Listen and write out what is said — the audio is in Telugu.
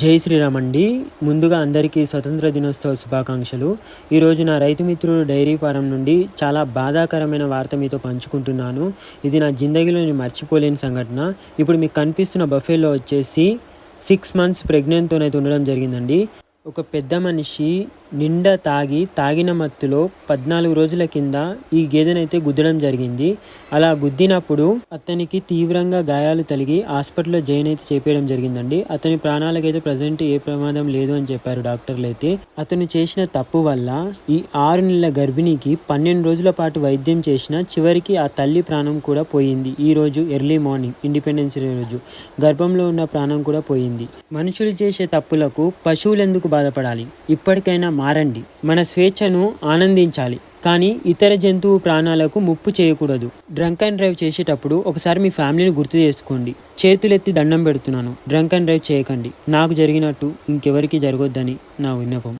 జై శ్రీరామ్ అండి. ముందుగా అందరికీ స్వతంత్ర దినోత్సవ శుభాకాంక్షలు. ఈరోజు నా రైతు మిత్రుడు డైరీ ఫారం నుండి చాలా బాధాకరమైన వార్త మీతో పంచుకుంటున్నాను. ఇది నా జిందగీలో నేను మర్చిపోలేని సంఘటన. ఇప్పుడు మీకు కనిపిస్తున్న బఫేలో వచ్చేసి సిక్స్ మంత్స్ ప్రెగ్నెంట్తోనైతే ఉండడం జరిగిందండి. ఒక పెద్ద మనిషి నిండా తాగి తాగిన మత్తులో పద్నాలుగు రోజుల కింద ఈ గేదెనైతే గుద్దడం జరిగింది. అలా గుద్దినప్పుడు అతనికి తీవ్రంగా గాయాలు తలిగి హాస్పిటల్లో జైన్ అయితే చేపేయడం జరిగిందండి. అతని ప్రాణాలకైతే ప్రజెంట్ ఏ ప్రమాదం లేదు అని చెప్పారు డాక్టర్లు అయితే అతను చేసిన తప్పు వల్ల ఈ ఆరు నెలల గర్భిణికి పన్నెండు రోజుల పాటు వైద్యం చేసిన చివరికి ఆ తల్లి ప్రాణం కూడా పోయింది. ఈ రోజు ఎర్లీ మార్నింగ్ ఇండిపెండెన్స్ డే రోజు గర్భంలో ఉన్న ప్రాణం కూడా పోయింది. మనుషులు చేసే తప్పులకు పశువులు ఎందుకు బాధపడాలి? ఇప్పటికైనా మారండి. మన స్వేచ్ఛను ఆనందించాలి. కానీ ఇతర జంతువు ప్రాణాలకు ముప్పు చేయకూడదు. డ్రంక్ అండ్ డ్రైవ్ చేసేటప్పుడు ఒకసారి మీ ఫ్యామిలీని గుర్తు చేసుకోండి. చేతులెత్తి దండం పెడుతున్నాను. డ్రంక్ అండ్ డ్రైవ్ చేయకండి. నాకు జరిగినట్టు ఇంకెవరికి జరగొద్దని నా విన్నపం.